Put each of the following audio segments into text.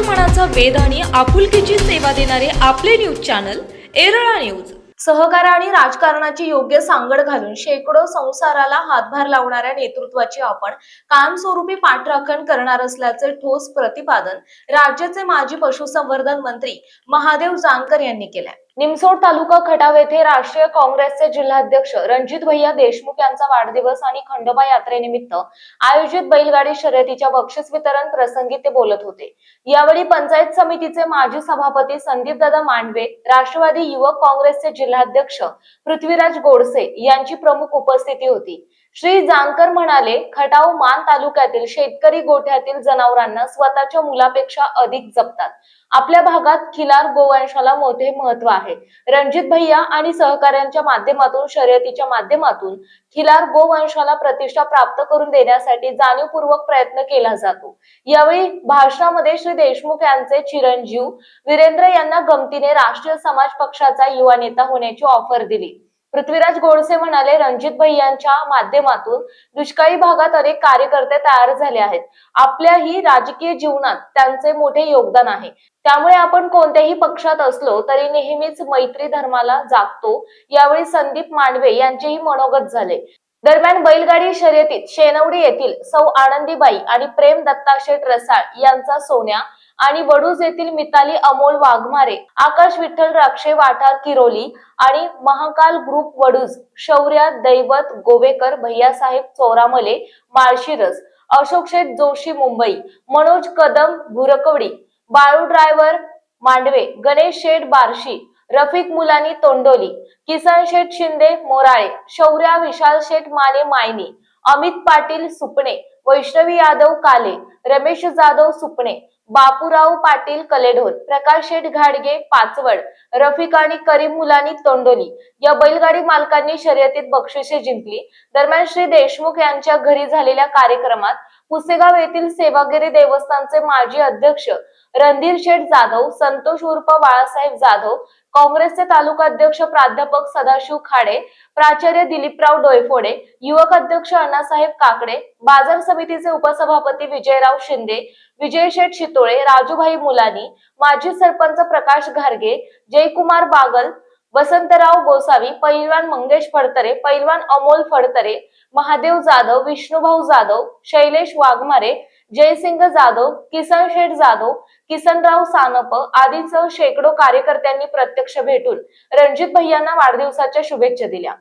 मनाचा वेध आणि आपुलकीची सेवा देणारे आपले न्यूज चॅनल एरळा न्यूज. सहकार आणि राजकारणाची योग्य सांगड घालून शेकडो संसाराला हातभार लावणाऱ्या नेतृत्वाची आपण कायमस्वरूपी पाठराखण करणार असल्याचे ठोस प्रतिपादन राज्याचे माजी पशुसंवर्धन मंत्री महादेव जानकर यांनी केले निमसोड तालुका खटाव येथे राष्ट्रीय काँग्रेसचे जिल्हाध्यक्ष रणजित भैया देशमुख यांचा वाढदिवस आणि खंडोबा यात्रेनिमित्त आयोजित बैलगाडी शर्यतीच्या बक्षीस वितरण प्रसंगी ते बोलत होते. यावेळी पंचायत समितीचे माजी सभापती संदीपदादा मांडवे राष्ट्रवादी युवक काँग्रेसचे जिल्हाध्यक्ष पृथ्वीराज गोडसे यांची प्रमुख उपस्थिती होती. श्री जानकर म्हणाले खटाव मान तालुक्यातील शेतकरी गोठ्यातील जनावरांना स्वतःच्या मुलापेक्षा अधिक जपतात. आपल्या भागात खिलार गोवंशाला मोठे महत्त्व आहे. रणजित भैया आणि सहकाऱ्यांच्या माध्यमातून शर्यतीच्या माध्यमातून खिलार गोवंशाला प्रतिष्ठा प्राप्त करून देण्यासाठी जाणीवपूर्वक प्रयत्न केला जातो. यावेळी भाषणामध्ये श्री देशमुख यांचे चिरंजीव वीरेंद्र यांना गमतीने राष्ट्रीय समाज पक्षाचा युवा नेता होण्याची ऑफर दिली. पृथ्वीराज गोडसे म्हणाले रणजित भैयांच्या माध्यमातून दुष्काळी भागात अनेक कार्यकर्ते तयार झाले आहेत. आपल्याही राजकीय जीवनात त्यांचे मोठे योगदान आहे. त्यामुळे आपण कोणत्याही पक्षात असलो तरी नेहमीच मैत्री धर्माला जागतो. यावेळी संदीप मांडवे यांचेही मनोगत झाले. दरम्यान बैलगाडी शर्यतीत शेनवडी येथील सौ आनंदीबाई आणि प्रेम दत्ताशेठ रसाळ यांचा सोन्या आणि वडूज येथील मिताली अमोल वाघमारे आकाश विठ्ठल राक्षे वाठार किरोली आणि महाकाल ग्रुप वडूज शौर्या दैवत गोवेकर भैयासाहेब चोरामले माळशिरस अशोक शेठ जोशी मुंबई मनोज कदम भुरकवडी बाळू ड्रायव्हर मांडवे गणेश शेठ बार्शी रफिक मुलानी तोंडोली किसन शेठ शिंदे मोराळे शौर्या विशाल शेठ माने मायनी अमित पाटील सुपणे वैष्णवी यादव काले रमेश जाधव सुपणे बापूराव पाटील कलेढोल प्रकाश शेठ घाडगे पाचवड रफिक आणि करीम मुलानी तोंडोली या बैलगाडी मालकांनी शर्यतीत बक्षिसे जिंकली. दरम्यान श्री देशमुख यांच्या घरी झालेल्या कार्यक्रमात पुसेगाव येथील सेवागिरी देवस्थानचे माजी अध्यक्ष रणधीर शेठ जाधव संतोष उर्फ बाळासाहेब जाधव काँग्रेसचे तालुका अध्यक्ष प्राध्यापक सदाशिव खाडे प्राचार्य दिलीपराव डोयफोडे युवक अध्यक्ष अण्णासाहेब काकडे बाजार समितीचे उपसभापती विजयराव शिंदे विजय शेठ शितोळे राजूभाई मुलानी माजी सरपंच प्रकाश घारगे जयकुमार बागल वसंतराव गोसावी पैलवान मंगेश फडतरे पैलवान अमोल फडतरे महादेव जाधव विष्णुभाऊ जाधव शैलेश वाघमारे जयसिंग जाधव किसन शेठ जाधव किसनराव सानप आदींसह शेकडो कार्यकर्त्यांनी प्रत्यक्ष भेटून रणजित भैयांना वाढदिवसाच्या शुभेच्छा दिल्या.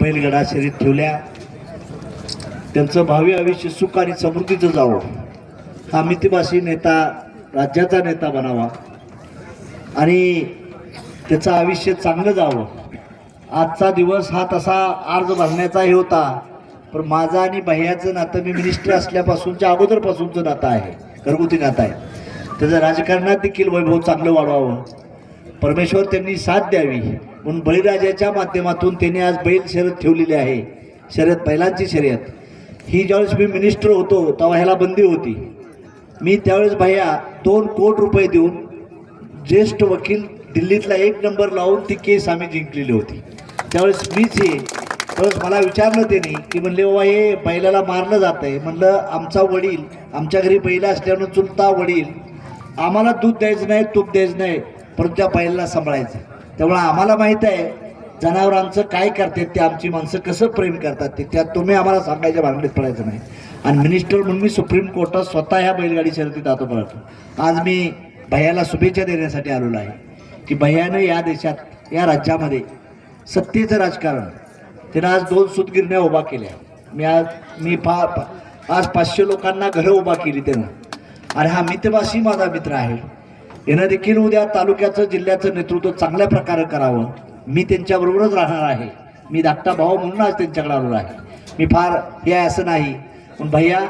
बैलगडा शरीर ठेवल्या. त्यांचं भावी आयुष्य सुख आणि समृद्धीचं जावं. हा मितीभाषी नेता राज्याचा नेता बनावा. आणि त्याचं आयुष्य चांगलं जावं. आजचा दिवस हा तसा अर्ज भरण्याचाही होता. पण माझं आणि भैयाचं नातं मी मिनिस्टर असल्यापासूनच्या अगोदरपासूनचं नातं आहे. घरगुती नातं आहे. त्याचं राजकारणात देखील वैभव चांगलं वाढवावं. परमेश्वर त्यांनी साथ द्यावी. म्हणून बळीराजाच्या माध्यमातून त्यांनी आज बैल शर्यत ठेवलेली आहे. शर्यत बैलांची शर्यत. ही ज्यावेळेस मी मिनिस्टर होतो तेव्हा ह्याला बंदी होती. मी त्यावेळेस भैया दोन कोट रुपये देऊन ज्येष्ठ वकील दिल्लीतला एक नंबर लावून ती केस आम्ही जिंकलेली होती. त्यावेळेस मीच हे त्यावेळेस मला विचारलं त्यांनी की म्हणले बाबा हे बैलाला मारलं जात आहे म्हणलं आमचा वडील आमच्या घरी बैला असल्यानं चुलता वडील आम्हाला दूध द्यायचं नाही तूप द्यायचं नाही परंतु त्या बैलाला सांभाळायचं. त्यामुळे आम्हाला माहीत आहे जनावरांचं काय करतात ते आमची माणसं कसं प्रेम करतात ते त्यात तुम्ही आम्हाला सांगायच्या भानगडीत पडायचं नाही. आणि मिनिस्टर म्हणून मी सुप्रीम कोर्टात स्वतः ह्या बैलगाडी शर्यतीत आता पडतो आज मी भैयाला शुभेच्छा देण्यासाठी आलेलो आहे की भैयानं या देशात या राज्यामध्ये सत्तेचं राजकारण तिनं आज दोन सुतगिरण्या उभा केल्या. मी आज मी पा आज पाचशे लोकांना घरं उभा केली त्यानं. आणि हा मितभाषी माझा मित्र आहे. यानं देखील उद्या तालुक्याचं जिल्ह्याचं नेतृत्व चांगल्या प्रकारे करावं. मी त्यांच्याबरोबरच राहणार आहे. मी धाकटा भाऊ म्हणून आज त्यांच्याकडे आलो आहे. मी फार हे असं नाही. पण भैया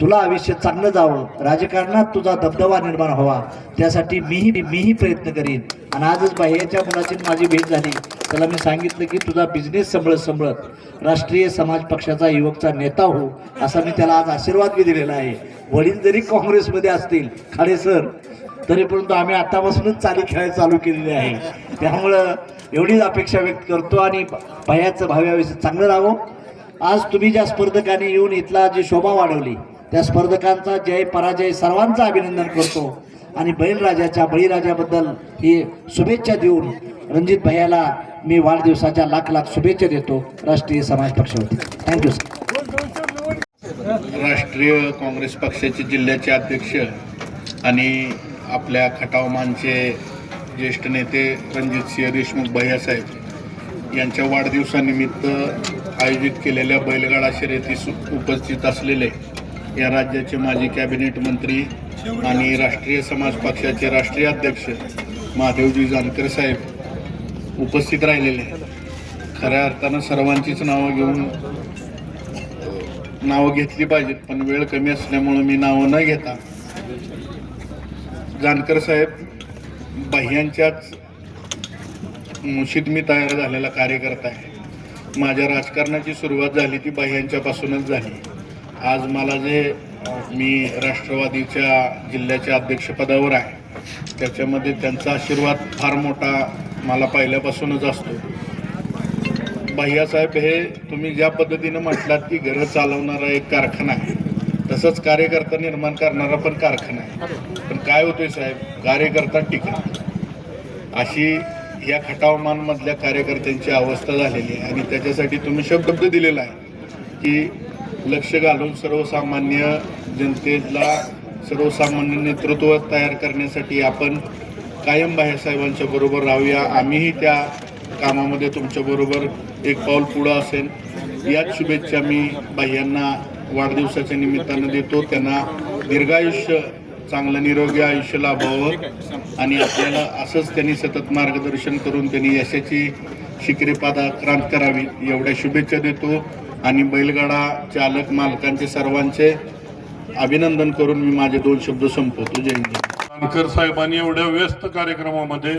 तुला आयुष्य चांगलं जावं राजकारणात तुझा दबदबा निर्माण व्हावा. त्यासाठी मीही मीही प्रयत्न करीन. आणि आजच बाह्याच्या मुलाची माझी भेट झाली. त्याला मी सांगितलं की तुझा बिझनेस संभळत संभळत राष्ट्रीय समाज पक्षाचा युवकचा नेता हो असा मी त्याला आज आशीर्वाद बी दिलेला आहे. वडील जरी काँग्रेसमध्ये असतील खाडे सर तरी परंतु आम्ही आतापासूनच चाली खेळायला चालू केलेली आहे. त्यामुळं एवढीच अपेक्षा व्यक्त करतो आणि भयाचं भावी आयुष्य चांगलं राहावं. आज तुम्ही ज्या स्पर्धकाने येऊन इथला जी शोभा वाढवली त्या स्पर्धकांचा जय पराजय सर्वांचं अभिनंदन करतो. आणि बैलराजाच्या बळीराजाबद्दल ही शुभेच्छा देऊन रणजित भैयाला मी वाढदिवसाच्या लाख लाख शुभेच्छा देतो. राष्ट्रीय समाज पक्षावरती. थँक्यू सर राष्ट्रीय काँग्रेस पक्षाचे जिल्ह्याचे अध्यक्ष आणि आपल्या खटावमानचे ज्येष्ठ नेते रणजितसिंह देशमुख भैयासाहेब यांच्या वाढदिवसानिमित्त आयोजित केलेल्या बैलगाडा शर्यतीस उपस्थित असलेले या राज्याचे माजी कॅबिनेट मंत्री आणि राष्ट्रीय समाज पक्षाचे राष्ट्रीय अध्यक्ष महादेवजी जानकर साहेब उपस्थित राहिलेले. खऱ्या अर्थानं सर्वांचीच नावं घेऊन नावं घेतली पाहिजेत पण वेळ कमी असल्यामुळं मी नावं न घेता जानकर साहेब बाह्यांच्याच मुशीत मी तयार झालेला कार्यकर्ता आहे. माझ्या राजकारणाची सुरुवात झाली ती बाह्यांच्यापासूनच झाली. आज मला जे मी राष्ट्रवादीच्या जिल्ह्याच्या अध्यक्षपदावर आहे त्याच्यामध्ये त्यांचा आशीर्वाद फार मोठा मला पहिल्यापासूनच असतो. भैयासाहेब हे तुम्ही ज्या पद्धतीनं म्हटलात की घरं चालवणारा एक कारखाना आहे तसंच कार्यकर्ता निर्माण करणारा पण कारखाना आहे. पण काय होतोय साहेब कार्यकर्ता टिका अशी या खटावमानमधल्या कार्यकर्त्यांची अवस्था झालेली आहे आणि त्याच्यासाठी तुम्ही शब्द दिलेला आहे की लक्ष घालून सर्वसामान्य जनतेला सर्वसामान्य नेतृत्व तयार करण्यासाठी आपण कायम बाहेरसाहेबांच्या बरोबर राहूया. आम्हीही त्या कामामध्ये तुमच्याबरोबर एक पाऊल पुढं असेल याच शुभेच्छा मी बाह्यांना वाढदिवसाच्या निमित्तानं देतो. त्यांना दीर्घायुष्य चांगलं निरोगी आयुष्य लाभावं आणि आपल्याला असंच त्यांनी सतत मार्गदर्शन करून त्यांनी यशाची शिकरेपादा क्रांत करावी एवढ्या शुभेच्छा देतो. आणि बैलगाडा चालक मालकांचे सर्वांचे अभिनंदन करून मी माझे दोन शब्द संपवतो. जय हिंद. जानकर साहेबांनी एवढ्या व्यस्त कार्यक्रमामध्ये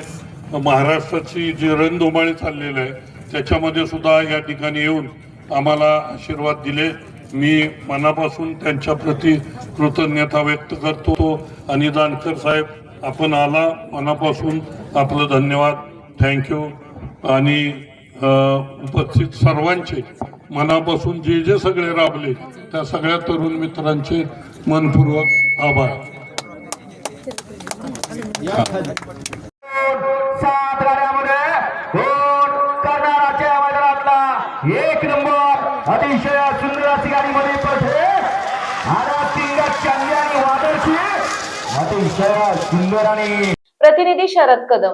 महाराष्ट्राची जी रणधुमाळी चाललेली आहे त्याच्यामध्ये सुद्धा या ठिकाणी येऊन आम्हाला आशीर्वाद दिले. मी मनापासून त्यांच्या प्रती कृतज्ञता व्यक्त करतो. आणि जानकर साहेब आपण आला मनापासून आपलं धन्यवाद. थँक्यू आणि उपस्थित सर्वांचे मनापासून जे जे सगळे राबले त्या सगळ्या तरुण मित्रांचे मनपूर्वक आभार. सात गाड्यामध्ये दोन कर्नाळाच्या मैदानातला एक नंबर अतिशय सुंदर अशी गाडीमध्ये पडते. आणि आणि वादळची अतिशय सुंदर आणि प्रतिनिधी शरद कदम.